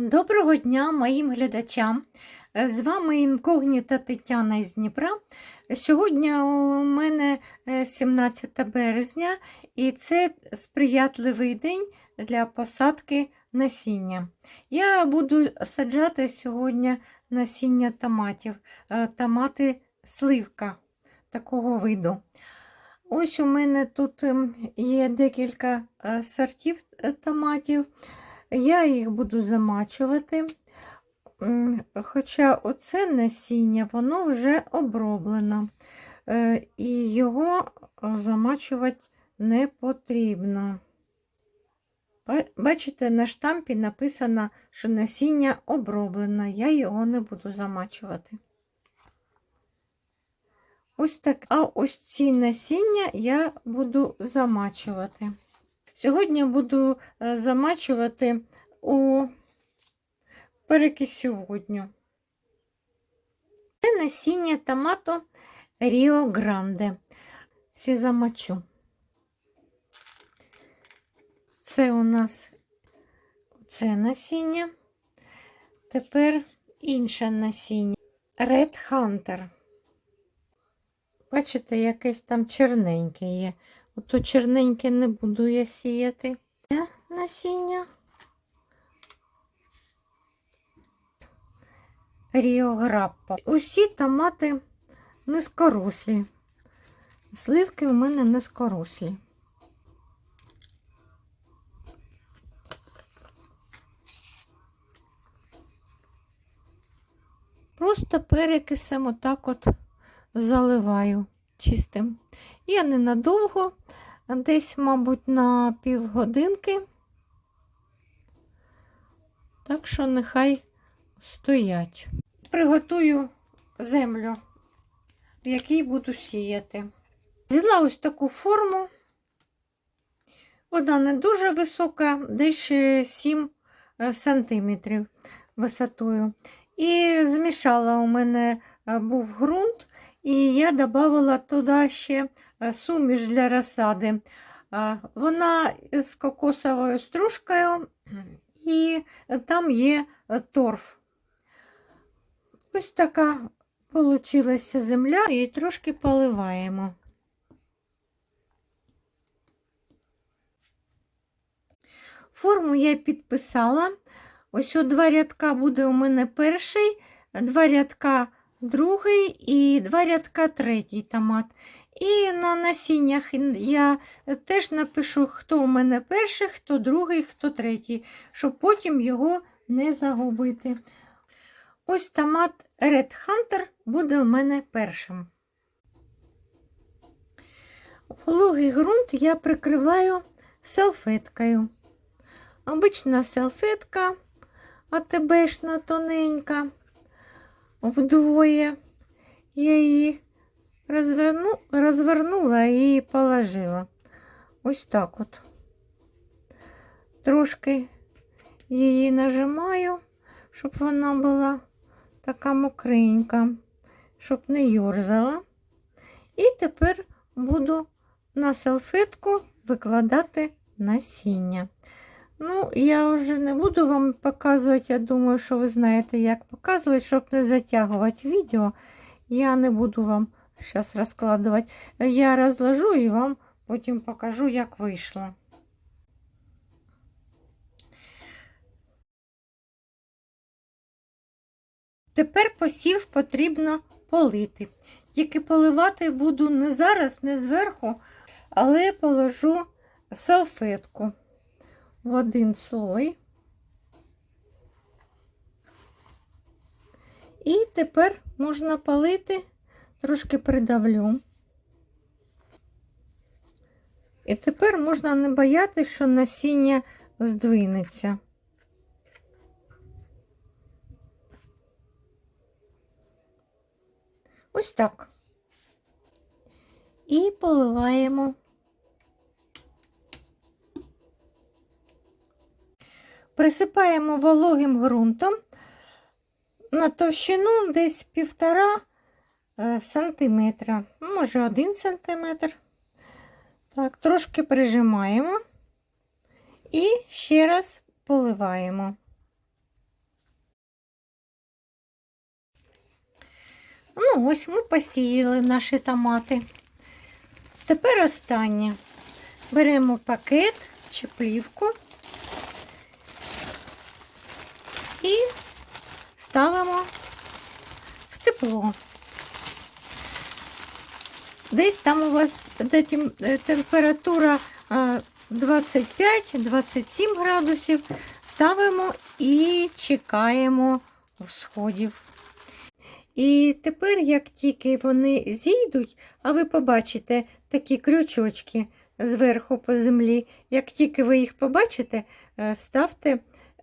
Доброго дня моїм глядачам. Е, З вами інкогніта Тетяна із Дніпра. Сьогодні у мене е, 17 березня і це сприятливий день для посадки насіння. Я буду саджати сьогодні насіння томатів, е, томати сливка такого виду. Ось у мене тут ем, є декілька е, сортів е, томатів. Я їх буду замачувати. Хоча оце насіння, воно вже оброблено, е, і його замачувати не потрібно. Бачите, на штампі написано, що насіння оброблено, я його не буду замачувати. Ось так. А ось ці насіння я буду замачувати. Сьогодні буду е, замачувати у перекисю водню. Це насіння томату Ріо Гранде. Всі замочу. Це у нас це насіння. Тепер інше насіння. Red Hunter. Бачите, якесь там чорненьке є. Ото чорненьке не буду я сіяти. Насіння. Ріо Граппа. Усі томати низькорослі. Сливки у мене низькорослі. Просто перекисем отак от заливаю чистим. Я ненадовго, десь, мабуть, на півгодинки. Так що нехай стоять. Приготую землю, в якій буду сіяти. Взяла ось таку форму. Вона не дуже висока, десь 7 сантиметрів висотою. І змішала у мене е, був ґрунт, і я додавала туди ще е, суміш для розсади. Вона з кокосовою стружкою, і там є е, торф. Ось така получилася земля, і трошки поливаємо. Форму я підписала. Ось два рядка буде у мене перший, два рядка другий і два рядка третій томат. І на насіннях я теж напишу, хто у мене перший, хто другий, хто третій, щоб потім його не загубити. Ось томат Red Hunter буде у мене першим. Вологий ґрунт я прикриваю салфеткою. Обична салфетка АТБшна тоненька, вдвоє. Я її розверну, розвернула і положила. Ось так от. Трошки її нажимаю, щоб вона була така мокренька, щоб не юрзала. І тепер буду на салфетку викладати насіння. Ну, я вже не буду вам показувати, я думаю, що ви знаєте, як показувати, щоб не затягувати відео. Я не буду вам зараз розкладувати. Я розложу і вам потім покажу, як вийшло. Тепер посів потрібно полити. Тільки поливати буду не зараз, не зверху, але положу салфетку в один слой. І тепер можна полити, трошки придавлю. І тепер можна не боятися, що насіння здвинеться. Ось так. І поливаємо. Присипаємо вологим ґрунтом на товщину десь півтора е, сантиметра, може один сантиметр. Так, Трошки прижимаємо і ще раз поливаємо. Ну, ось ми посіяли наші томати. Тепер останнє. Беремо пакет чи пивку. І ставимо в тепло. Десь там у вас е, температура е, 25-27 градусів. Ставимо і чекаємо всходів. І тепер, як тільки вони зійдуть, а ви побачите такі крючочки зверху по землі, як тільки ви їх побачите, е, ставте,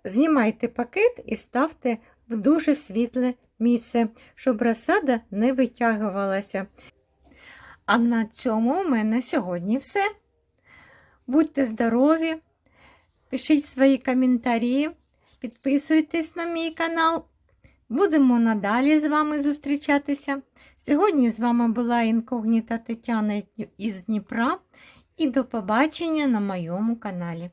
знімайте пакет і ставте в дуже світле місце, щоб розсада не витягувалася. А на цьому у мене сьогодні все. Будьте здорові, пишіть свої коментарі, підписуйтесь на мій канал. Будемо надалі з вами зустрічатися. Сьогодні з вами була інкогніта Тетяна із Дніпра. І до побачення на моєму каналі.